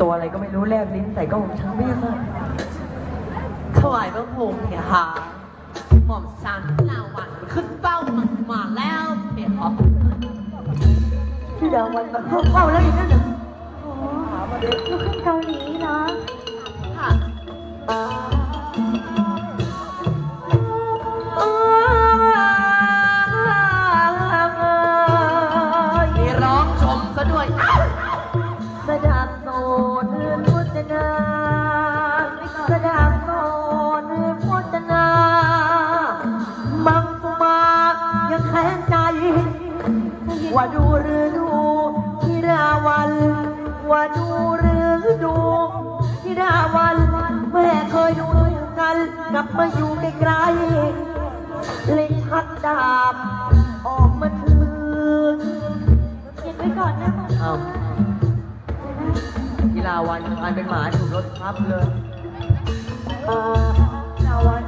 ตัวอะไรก็ไม่รู้แลบลิ้นใส่กล้องฉันไม่ค่ะถวายพระพงศ์เนี่ยค่ะหม่อมชันลาวันขึ้นเป้ามามาแล้วเปียออกพี่ดาววันมาเข้าเฝ้าแล้วอีกนั่นเหรอโอ้ลูกครึ่งเกาหลี ราวัน ว่าดูหรือดูทิราวัน แม่เคยดูกันกลับมาอยู่ใกล้ๆเลยชักดาบ ออกมาถือเก็บไว้ก่อนนะเอากีฬาวันกลายเป็นหมาถูกรถทับเลยกีฬาวัน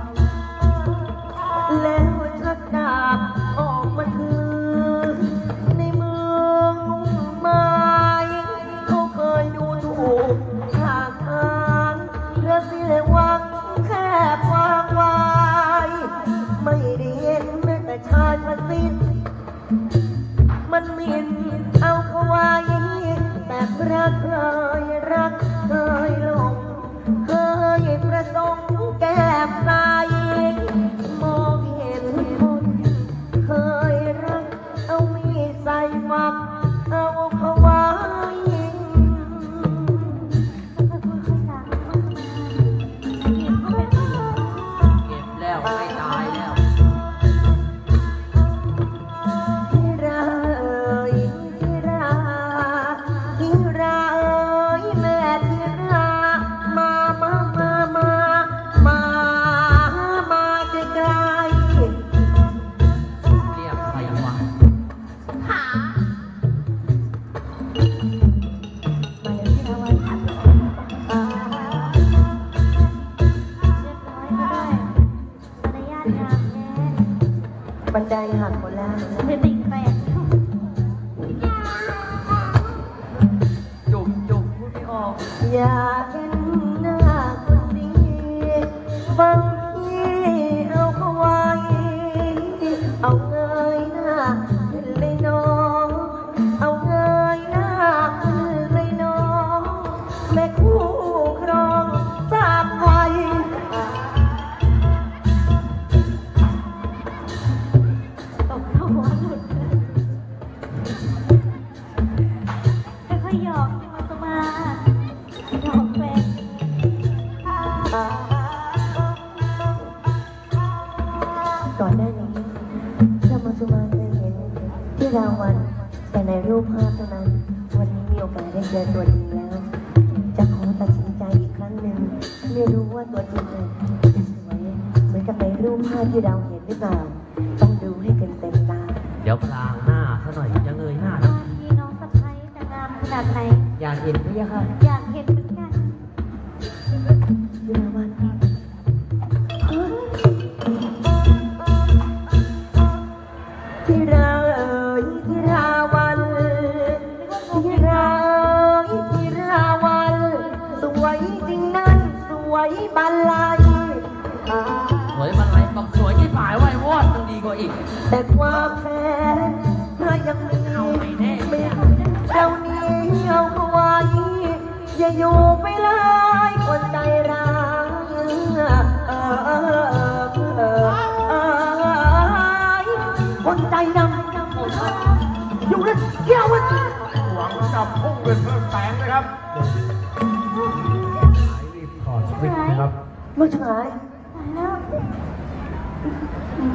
แไดหักหมดแล้วเธอติ่งแปดจุกจุกพูดไม่ออกอยาก ก่อนหน้านี้เรามาสุมาเคยเห็นที่ราวันแต่ในรูปภาพเท่านั้น วันนี้มีโอกาสได้เจอตัวจริงแล้ว จะขอตัดสินใจอีกครั้งหนึ่งไม่รู้ว่าตัวจริงเนี่ยจะสวยเหมือนกับในรูปภาพที่เราเห็นหรือเปล่า ต้องดูให้เต็มเต็มๆตา เดี๋ยวพลางหน้าซะหน่อยจะเงยหน้านะพี่น้องสะพ้ายจะงามขนาดไหน อยากเห็นพี่ค่ะอยากเห็นเหมือน อีก แต่ความแค้นเธอยังมีเอาไม่แน่เจ้านี้เอาไว้อย่าอยู่ไปเลยคนใจร้ายคนใจดำอยู่นั่นเกี่ยวมันหวังจับพุ่งเป็นเพิ่มแสงนะครับรีบถอดสวิตช์นะครับเมาฉายตายแล้ว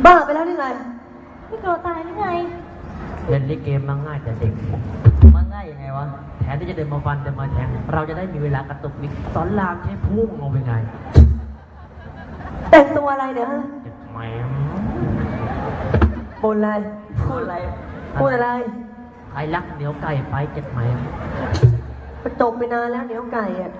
บ้าไปแล้วนี่ไงพี่โกรธตายหรือไงเล่นลิเกมมาง่ายแต่เด็กมันง่ายยังไงวะแทนที่จะเดินมาฟันเดินมาแทงเราจะได้มีเวลากระตุกนิกสอนรามใช้พุ่งลงไปไง แต่งตัวอะไรเนี่ยฮะเจ็บแหมบนอะไรพูดอะไรพูดอะไรใครรักเหนียวไก่ไปเจ็บแหม ประจบไปนานแล้วเหนียวไก่อะ